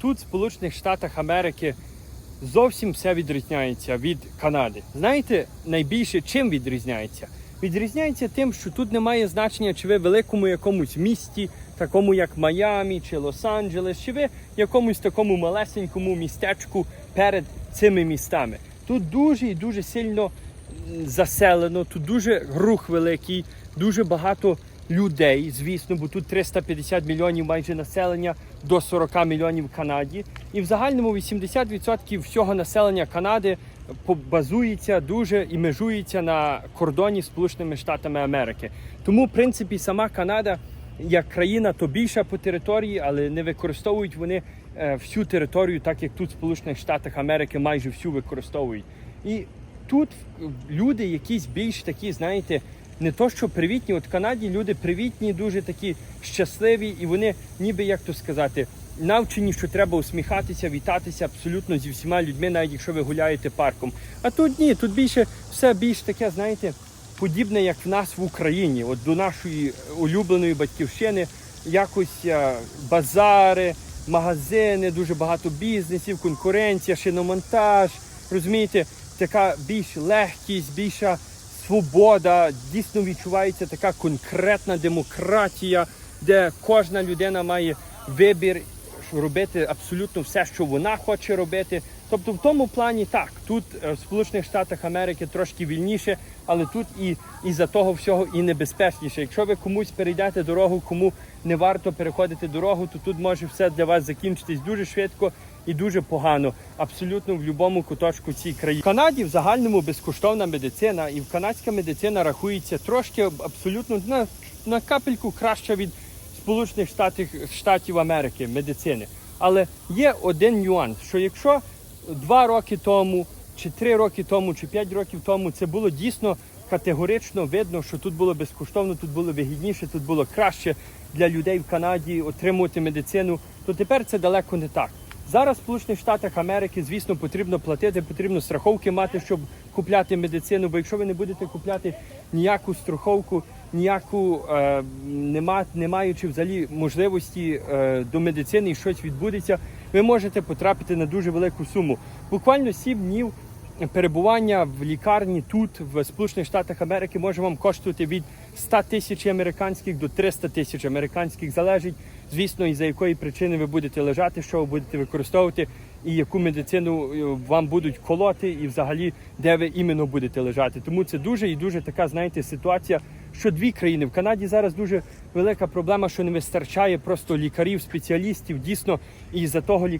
Тут, в Сполучених Штатах Америки, зовсім все відрізняється від Канади. Знаєте, найбільше чим відрізняється? Відрізняється тим, що тут немає значення, чи ви в великому якомусь місті, такому як Майамі чи Лос-Анджелес, чи ви в якомусь такому малесенькому містечку перед цими містами. Тут дуже і дуже сильно заселено, тут дуже рух великий, дуже багато людей, звісно, бо тут 350 мільйонів майже населення до 40 мільйонів в Канаді. І в загальному 80% всього населення Канади базується дуже і межується на кордоні з Сполученими Штатами Америки. Тому, в принципі, сама Канада як країна то більша по території, але не використовують вони е, всю територію, так як тут в Сполучених Штатах Америки майже всю використовують. І тут люди якісь більш такі, знаєте, не то, що привітні. От в Канаді люди привітні, дуже такі щасливі, і вони, ніби як то сказати, навчені, що треба усміхатися, вітатися абсолютно зі всіма людьми, навіть якщо ви гуляєте парком. А тут ні, тут більше все більш таке, знаєте, подібне, як в нас в Україні, от до нашої улюбленої батьківщини, якось е, базари, магазини, дуже багато бізнесів, конкуренція, шиномонтаж. Розумієте, така більш легкість, більша свобода. Дійсно відчувається така конкретна демократія, де кожна людина має вибір робити абсолютно все, що вона хоче робити. Тобто, в тому плані так, тут е, в Сполучених Штатах Америки трошки вільніше, але тут і, і за того всього і небезпечніше. Якщо ви комусь перейдете дорогу, кому не варто переходити дорогу, то тут може все для вас закінчитись дуже швидко і дуже погано, абсолютно в будь-якому куточку цієї країни. В Канаді в загальному безкоштовна медицина, і канадська медицина рахується трошки абсолютно на, на капельку краща від Сполучених Штатів, Штатів Америки медицини. Але є один нюанс, що якщо два роки тому, чи три роки тому, чи п'ять років тому це було дійсно категорично видно, що тут було безкоштовно, тут було вигідніше, тут було краще для людей в Канаді отримувати медицину, то тепер це далеко не так. Зараз в Сполучених Штатах Америки, звісно, потрібно платити, потрібно страховки мати, щоб купляти медицину. Бо якщо ви не будете купляти ніяку страховку, ніяку е, нема, не маючи взагалі можливості е, до медицини і щось відбудеться, ви можете потрапити на дуже велику суму. Буквально 7 днів перебування в лікарні тут, в Сполучених Штатах Америки, може вам коштувати від 100 тисяч американських до 300 тисяч американських. Залежить, звісно, і за якої причини ви будете лежати, що ви будете використовувати, і яку медицину е, вам будуть колоти, і взагалі де ви іменно будете лежати. Тому це дуже і дуже така, знаєте, ситуація. Що дві країни в Канаді зараз дуже велика проблема, що не вистачає просто лікарів, спеціалістів. Дійсно, і за того лікарів.